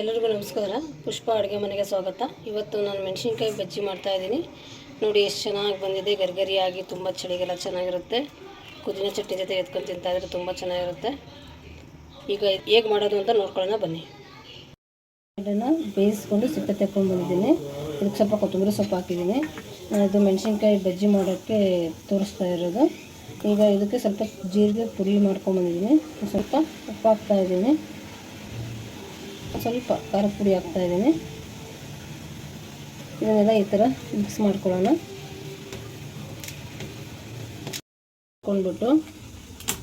ಎಲ್ಲರಿಗೂ ನಮಸ್ಕಾರ. ಪುಷ್ಪ ಅಡುಗೆ ಮನೆಗೆ ಸ್ವಾಗತ. ಇವತ್ತು ನಾನು ಮೆಣಸಿನ್ಕಾಯಿ ಬಜ್ಜಿ ಮಾಡ್ತಾ ಇದ್ದೀನಿ. ನೋಡಿ, ಎಷ್ಟು ಚೆನ್ನಾಗಿ ಬಂದಿದೆ. ಗರಿಗರಿಯಾಗಿ ತುಂಬ ಚಳಿಗೆಲ್ಲ ಚೆನ್ನಾಗಿರುತ್ತೆ. ಕುದಿನ ಚಟ್ನಿ ಜೊತೆ ಎತ್ಕೊಂಡು ತಿಂತಾ ಇದ್ರೆ ತುಂಬ ಚೆನ್ನಾಗಿರುತ್ತೆ. ಈಗ ಹೇಗೆ ಮಾಡೋದು ಅಂತ ನೋಡ್ಕೊಳ್ಳೋಣ, ಬನ್ನಿ. ಇದನ್ನು ಬೇಯಿಸ್ಕೊಂಡು ಸಿಪ್ಪೆ ತೆಕ್ಕೊಂಡು ಬಂದಿದ್ದೀನಿ. ಇದಕ್ಕೆ ಸ್ವಲ್ಪ ಕೊತ್ತಂಬರಿ ಸೊಪ್ಪು ಹಾಕಿದ್ದೀನಿ. ಇದು ಮೆಣಸಿನ್ಕಾಯಿ ಬಜ್ಜಿ ಮಾಡೋಕ್ಕೆ ತೋರಿಸ್ತಾ ಇರೋದು. ಈಗ ಇದಕ್ಕೆ ಸ್ವಲ್ಪ ಜೀರಿಗೆ ಪುಡಿ ಮಾಡ್ಕೊಂಬಂದಿದ್ದೀನಿ ಸ್ವಲ್ಪ ಉಪ್ಪು ಹಾಕ್ತಾ ಇದ್ದೀನಿ. ಸ್ವಲ್ಪ ಖಾರ ಪುಡಿ ಹಾಕ್ತಾ ಇದ್ದೀನಿ. ಇದನ್ನೆಲ್ಲ ಈ ಥರ ಮಿಕ್ಸ್ ಮಾಡ್ಕೊಳ್ಳೋಣ. ಹಾಕ್ಕೊಂಡ್ಬಿಟ್ಟು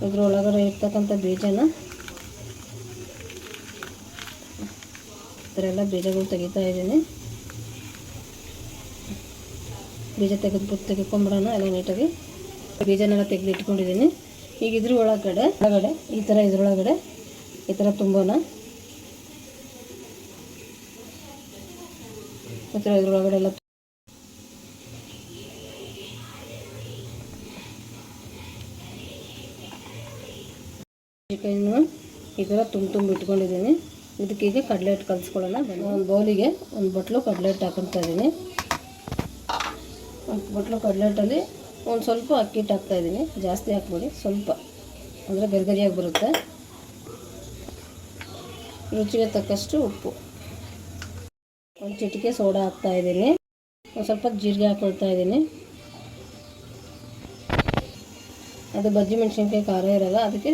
ಇದ್ರ ಒಳಗಡೆ ಇರ್ತಕ್ಕಂಥ ಬೀಜನ ಈ ಥರ ಎಲ್ಲ ಬೀಜಗಳು ತೆಗಿತಾ ಇದ್ದೀನಿ. ಬೀಜ ತೆಗೆದ್ಬಿಟ್ಟು ತೆಗೆದ್ಕೊಂಡ್ಬಿಡೋಣ ಎಲ್ಲ ನೀಟಾಗಿ. ಬೀಜನೆಲ್ಲ ತೆಗೆದಿಟ್ಕೊಂಡಿದ್ದೀನಿ. ಈಗ ಇದ್ರ ಒಳಗಡೆ ಒಳಗಡೆ ಈ ಥರ ಇದ್ರೊಳಗಡೆ ಈ ಥರ ತುಂಬೋಣ ಥರ ಇದ್ರೊಳಗಡೆ ಎಲ್ಲ ಚಿಕನ್ನು ಈ ಥರ ತುಂಬ ತುಂಬ ಇಟ್ಕೊಂಡಿದ್ದೀನಿ. ಇದಕ್ಕೆ ಈಗ ಕಡಲೆ ಹಿಟ್ಟು ಕಲಿಸ್ಕೊಳ್ಳೋಣ ಒಂದು ಬೌಲಿಗೆ ಒಂದು ಬಟ್ಲು ಕಡಲೆ ಹಿಟ್ಟು ಹಾಕೊತಾ ಇದ್ದೀನಿ. ಒಂದು ಬಟ್ಲು ಕಡಲೆ ಹಿಟ್ಟಲ್ಲಿ ಒಂದು ಸ್ವಲ್ಪ ಅಕ್ಕಿ ಹಿಟ್ಟು ಹಾಕ್ತಾಯಿದ್ದೀನಿ ಜಾಸ್ತಿ ಹಾಕ್ಬೇಡಿ, ಸ್ವಲ್ಪ. ಅಂದರೆ ಗರಿಗರಿಯಾಗಿ ಬರುತ್ತೆ. ರುಚಿಗೆ ತಕ್ಕಷ್ಟು ಉಪ್ಪು. ಒಂದು ಚಿಟಿಕೆ ಸೋಡಾ ಹಾಕ್ತಾ ಇದ್ದೀನಿ. ಒಂದು ಸ್ವಲ್ಪ ಜೀರಿಗೆ ಹಾಕ್ಕೊಳ್ತಾ ಇದ್ದೀನಿ. ಅದು ಬಜ್ಜಿ ಮೆಣಸಿನ್ಕಾಯಿ ಖಾರ ಇರಲ್ಲ, ಅದಕ್ಕೆ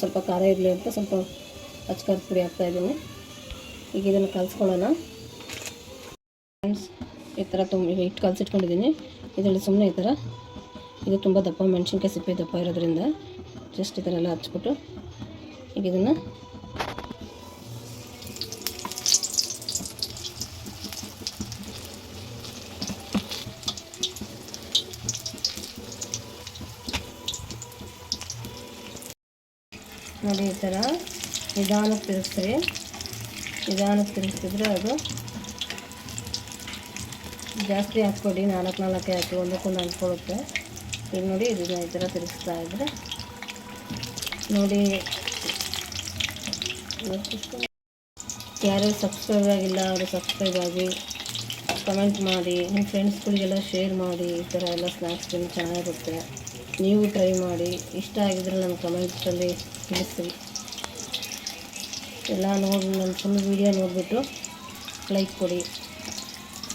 ಸ್ವಲ್ಪ ಖಾರ ಇರಲಿ ಅಂತ ಸ್ವಲ್ಪ ಅಚ್ಕಾರದ ಪುಡಿ ಹಾಕ್ತಾ ಇದ್ದೀನಿ. ಈಗ ಇದನ್ನು ಕಲಿಸ್ಕೊಳ್ಳೋಣ. ಫ್ರೆಂಡ್ಸ್, ಈ ಥರ ತುಂಬ ಹಿಟ್ಟು ಕಲಸಿಟ್ಕೊಂಡಿದ್ದೀನಿ. ಇದರಲ್ಲಿ ಸುಮ್ಮನೆ ಈ ಥರ ಇದು ತುಂಬ ದಪ್ಪ, ಮೆಣಸಿನ್ಕಾಯಿ ಸಿಪ್ಪೆ ದಪ್ಪ ಇರೋದ್ರಿಂದ ಜಸ್ಟ್ ಈ ಥರ ಎಲ್ಲ ಹಚ್ಬಿಟ್ಟು ಈಗ ಇದನ್ನು ನೋಡಿ ಈ ಥರ ನಿಧಾನಕ್ಕೆ ತಿರುಗಿಸ್ರಿ. ನಿಧಾನಕ್ಕೆ ತಿರುಗಿಸಿದ್ರೆ ಅದು ಜಾಸ್ತಿ ಹಾಕ್ಕೊಡಿ, ನಾಲ್ಕು ನಾಲ್ಕೇ ಹಾಕಿ ಒಂದಕ್ಕೊಂದು ಅಂಟ್ಕೊಳ್ಳುತ್ತೆ ಈಗ ನೋಡಿ, ಇದನ್ನ ಈ ಥರ ತಿರುಗಿಸ್ತಾ ಇದ್ದರೆ ನೋಡಿ, ಯಾರು ಸಬ್ಸ್ಕ್ರೈಬ್ ಆಗಿಲ್ಲ, ಅವರು ಸಬ್ಸ್ಕ್ರೈಬ್ ಆಗಿ ಕಮೆಂಟ್ ಮಾಡಿ, ನಿಮ್ಮ ಫ್ರೆಂಡ್ಸ್ಗಳಿಗೆಲ್ಲ ಶೇರ್ ಮಾಡಿ, ಈ ಥರ ಎಲ್ಲ ಸ್ನ್ಯಾಕ್ಸ್ ಚೆನ್ನಾಗಿರುತ್ತೆ. ನೀವು ಟ್ರೈ ಮಾಡಿ. ಇಷ್ಟ ಆಗಿದ್ರೆ ನನ್ನ ಕಮೆಂಟ್ಸಲ್ಲಿ ತಿಳಿಸಿ ಎಲ್ಲ ನೋಡಿ ನನ್ನ ಫುಲ್ ವೀಡಿಯೋ ನೋಡಿಬಿಟ್ಟು ಲೈಕ್ ಕೊಡಿ.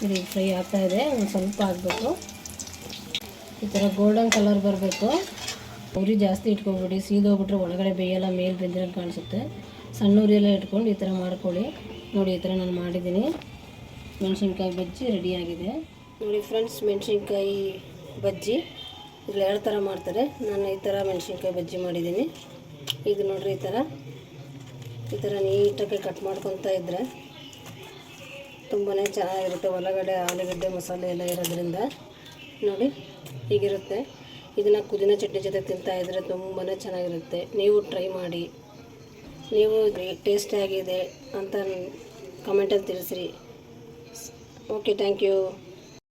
ಇದು ಫ್ರೈ ಇದೆ, ಒಂದು ಸ್ವಲ್ಪ ಆಗಬೇಕು. ಈ ಥರ ಗೋಲ್ಡನ್ ಕಲರ್ ಬರಬೇಕು. ಉರಿ ಜಾಸ್ತಿ ಇಟ್ಕೊಬಿಡಿ ಸೀದೋಗ್ಬಿಟ್ರೆ ಒಳಗಡೆ ಬೇಯೆಲ್ಲ ಮೇಲೆ ಬೆಂದಿರೋದು ಕಾಣಿಸುತ್ತೆ. ಸಣ್ಣ ಉರಿಯೆಲ್ಲ ಇಟ್ಕೊಂಡು ಈ ಥರ ಮಾಡ್ಕೊಳ್ಳಿ. ನೋಡಿ, ಈ ಥರ ನಾನು ಮಾಡಿದ್ದೀನಿ. ಮೆಣಸಿನ್ಕಾಯಿ ಬಜ್ಜಿ ರೆಡಿಯಾಗಿದೆ ನೋಡಿ ಫ್ರೆಂಡ್ಸ್ ಮೆಣಸಿನ್ಕಾಯಿ ಬಜ್ಜಿ. ಇದ್ರಲ್ಲಿ ಎರಡು ಥರ ಮಾಡ್ತಾರೆ. ನಾನು ಈ ಥರ ಮೆಣಸಿನ್ಕಾಯಿ ಬಜ್ಜಿ ಮಾಡಿದ್ದೀನಿ. ಇದು ನೋಡ್ರಿ ಈ ಥರ. ಈ ಥರ ನೀಟಾಗಿ ಕಟ್ ಮಾಡ್ಕೊತಾ ಇದ್ದರೆ ತುಂಬಾ ಚೆನ್ನಾಗಿರುತ್ತೆ. ಒಳಗಡೆ ಆಲೂಗಡ್ಡೆ, ಮಸಾಲೆ ಎಲ್ಲ ಇರೋದ್ರಿಂದ. ನೋಡಿ, ಹೀಗಿರುತ್ತೆ. ಇದನ್ನು ಕುದಿನ ಚಟ್ನಿ ಜೊತೆ ತಿಂತಾ ಇದ್ದರೆ ತುಂಬಾ ಚೆನ್ನಾಗಿರುತ್ತೆ. ನೀವು ಟ್ರೈ ಮಾಡಿ. ನೀವು ಟೇಸ್ಟಿ ಆಗಿದೆ ಅಂತ ಕಮೆಂಟಲ್ಲಿ ತಿಳಿಸ್ರಿ. Okay thank you